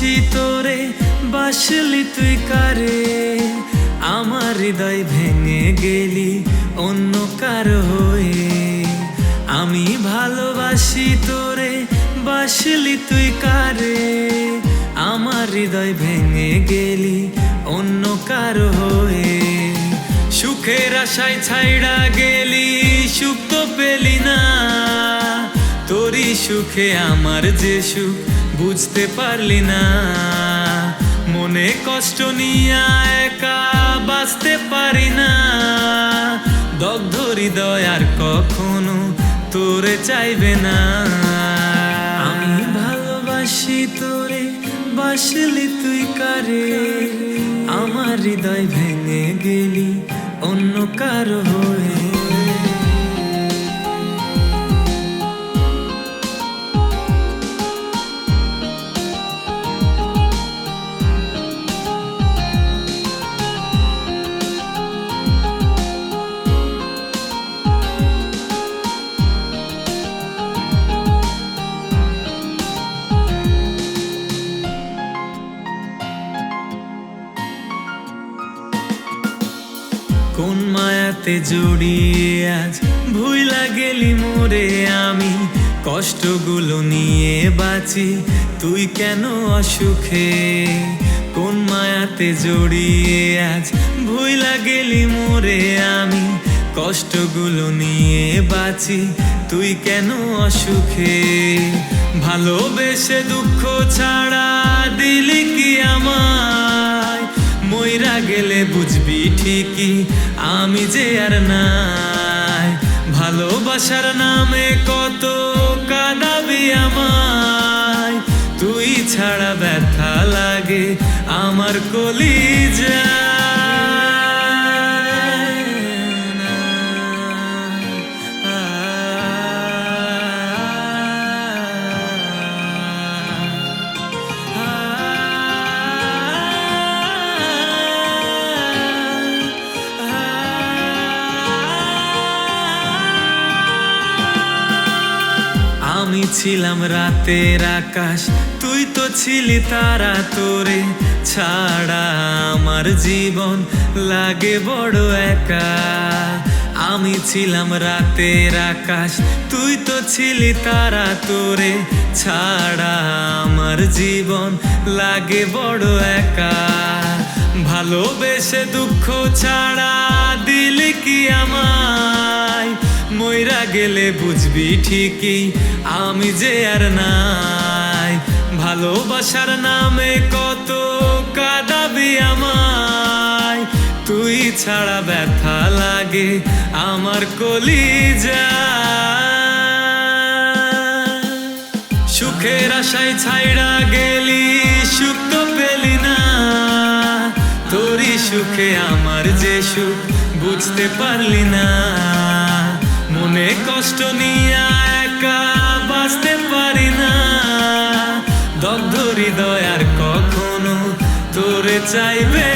আছি তোরে, বাসলি তুই কারে? আমার হৃদয় ভেঙে গেলি অন্য কার হয়ে। আমি ভালোবাসি তোরে, বাসলি তুই কারে? আমার হৃদয় ভেঙে গেলি অন্য কার হয়ে। সুখের আশায় ছাইড়া গেলি, সুখ তো পেলি না। সুখে আমার যে সুখ, বুঝতে পারলি না। মনে কষ্ট নিয়ে একা বাঁচতে পারি না। দগ্ধ হৃদয় আর কখনো তোরে চাইবে না। আমি ভালোবাসি তোরে, বাসলি তুই কারে? আমার হৃদয় ভেঙে গেলি অন্য কারও হয়ে। কোন মায়াতে জড়িয়ে আজ ভুইলা গেলি মোরে আমি? কষ্টগুলো নিয়ে বাঁচি, তুই কেন অসুখে? কোন মায়াতে জড়িয়ে আজ ভুইলা গেলি মোরে আমি? কষ্টগুলো নিয়ে বাঁচি, তুই কেন অসুখে? ভালোবেসে দুঃখ ছাড়া দিলি কি আমায়? মইরা গেলে বুঝবি ঠিকই, আমি যে আর নাই। ভালোবাসার নামে কত কাঁদাবি আমায়। তুই ছাড়া ব্যথা লাগে, আমার কলি ছিলাম রাতের আকাশ। তুই তো ছিলি তারা তোরে ছাড়া। আমার জীবন লাগে বড় একা। আমি ছিলাম রাতের আকাশ। তুই তো ছিলি তারা তোরে ছাড়া। আমার জীবন লাগে বড় একা। ভালোবেসে দুঃখ ছাড়া দিলি কি আমায়? মইরা গেলে বুঝবি ঠিকই, আমি যে আর নাই। ভালোবাসার নামে কত কাঁদাবি আমায়। তুই ছাড়া ব্যথা লাগে, আমার কলি সুখের আশায় ছাইড়া গেলি, সুখ তো পেলি না। তোরই সুখে আমার যে সুখ, বুঝতে পারলি না। মনে কষ্ট নিয়ে একা বাঁচতে পারি না। দগ্ধ হৃদয় আর কখনো তোরে চাইবে